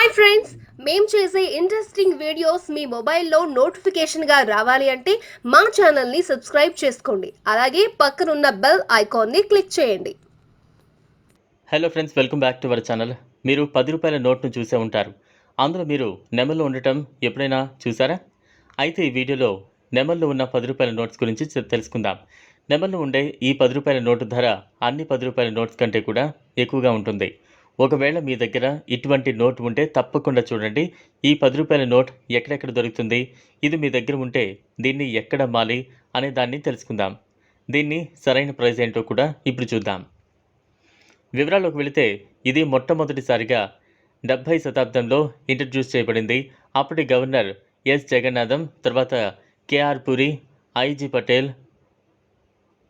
Hi friends మేము చేసే interesting videos మీ మొబైల్లో నోటిఫికేషన్గా రావాలి అంటే మా ఛానల్ని సబ్స్క్రైబ్ చేసుకోండి. అలాగే పక్కనున్న బెల్ ఐకాన్ని క్లిక్ చేయండి. Hello friends welcome back to our channel మీరు పది రూపాయల నోట్ను చూసే ఉంటారు. అందులో మీరు నెమల్లో ఉండటం ఎప్పుడైనా చూసారా? అయితే ఈ వీడియోలో నెమల్లో ఉన్న పది రూపాయల నోట్స్ గురించి తెలుసుకుందాం. నెమల్లో ఉండే ఈ పది రూపాయల నోటు ధర అన్ని పది రూపాయల నోట్స్ కంటే కూడా ఎక్కువగా ఉంటుంది. ఒకవేళ మీ దగ్గర ఇటువంటి నోట్ ఉంటే తప్పకుండా చూడండి. ఈ పది రూపాయల నోట్ ఎక్కడెక్కడ దొరుకుతుంది? ఇది మీ దగ్గర ఉంటే దీన్ని ఎక్కడ అమ్మాలి అనే దాన్ని తెలుసుకుందాం. దీన్ని సరైన ప్రైజ్ ఏంటో కూడా ఇప్పుడు చూద్దాం. వివరాల్లోకి వెళితే ఇది మొట్టమొదటిసారిగా డెబ్భై శతాబ్దంలో ఇంట్రడ్యూస్ చేయబడింది. అప్పటి గవర్నర్ ఎస్. జగన్నాథం తర్వాత KR Puri IG Patel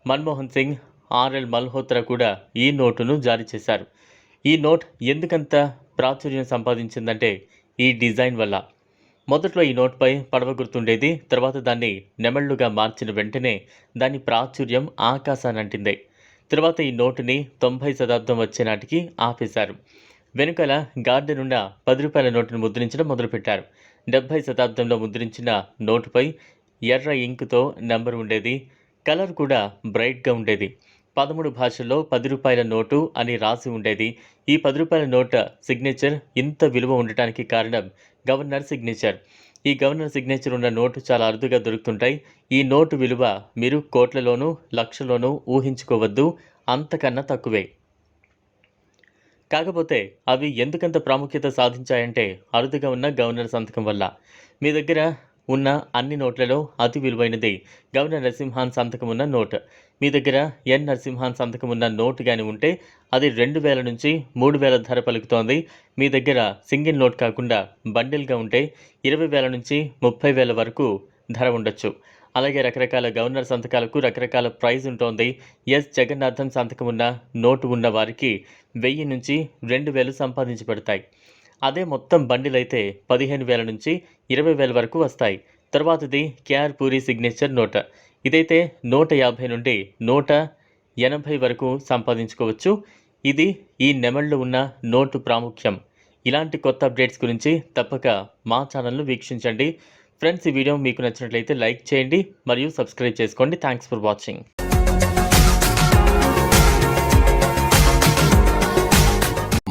Manmohan Singh RL Malhotra కూడా ఈ నోటును జారీ చేశారు. ఈ నోట్ ఎందుకంత ప్రాచుర్యం సంపాదించిందంటే ఈ డిజైన్ వల్ల. మొదట్లో ఈ నోట్పై పడవ గుర్తుండేది తర్వాత దాన్ని నెమళ్ళుగా మార్చిన వెంటనే దాని ప్రాచుర్యం ఆకాశానంటింది తర్వాత ఈ నోటుని తొంభై శతాబ్దం వచ్చే నాటికి ఆపేశారు. వెనుకల గార్డెన్ ఉన్న పది రూపాయల నోటును ముద్రించడం మొదలుపెట్టారు. డెబ్భై శతాబ్దంలో ముద్రించిన నోటుపై ఎర్ర ఇంకుతో నెంబర్ ఉండేది కలర్ కూడా బ్రైట్గా ఉండేది. పదమూడు భాషల్లో పది రూపాయల నోటు అని రాసి ఉండేది. ఈ పది రూపాయల నోట సిగ్నేచర్ ఇంత విలువ ఉండటానికి కారణం గవర్నర్ సిగ్నేచర్. ఈ గవర్నర్ సిగ్నేచర్ ఉన్న నోటు చాలా అరుదుగా దొరుకుతుంటాయి. ఈ నోటు విలువ మీరు కోట్లలోనూ లక్షలోనూ ఊహించుకోవద్దు. అంతకన్నా తక్కువే. కాకపోతే అవి ఎందుకంత ప్రాముఖ్యత సాధించాయంటే అరుదుగా ఉన్న గవర్నర్ సంతకం వల్ల. మీ దగ్గర ఉన్న అన్ని నోట్లలో అతి విలువైనది గవర్నర్ నరసింహాన్ సంతకం ఉన్న నోట్. మీ దగ్గర ఎన్. నరసింహాన్ సంతకం ఉన్న నోట్ కానీ ఉంటే అది రెండు వేల నుంచి మూడు వేల ధర పలుకుతోంది. మీ దగ్గర సింగిల్ నోట్ కాకుండా బండిల్గా ఉంటే ఇరవై వేల నుంచి ముప్పై వేల వరకు ధర ఉండొచ్చు. అలాగే రకరకాల గవర్నర్ సంతకాలకు రకరకాల ప్రైజ్ ఉంటుంది. ఎస్. జగన్నాథన్ సంతకం ఉన్న నోటు ఉన్న వారికి వెయ్యి నుంచి రెండు వేలు సంపాదించబడతాయి. అదే మొత్తం బండిల్ అయితే పదిహేను వేల నుంచి ఇరవై వేల వరకు వస్తాయి. తర్వాతది కేఆర్ పూరి సిగ్నేచర్ నోట. ఇదైతే నూట యాభై నుండి నూట ఎనభై వరకు సంపాదించుకోవచ్చు. ఇది ఈ నెమళ్ళు ఉన్న నోటు ప్రాముఖ్యం. ఇలాంటి కొత్త అప్డేట్స్ గురించి తప్పక మా ఛానల్ను వీక్షించండి. ఫ్రెండ్స్ ఈ వీడియో మీకు నచ్చినట్లయితే లైక్ చేయండి మరియు సబ్స్క్రైబ్ చేసుకోండి. Thanks for watching.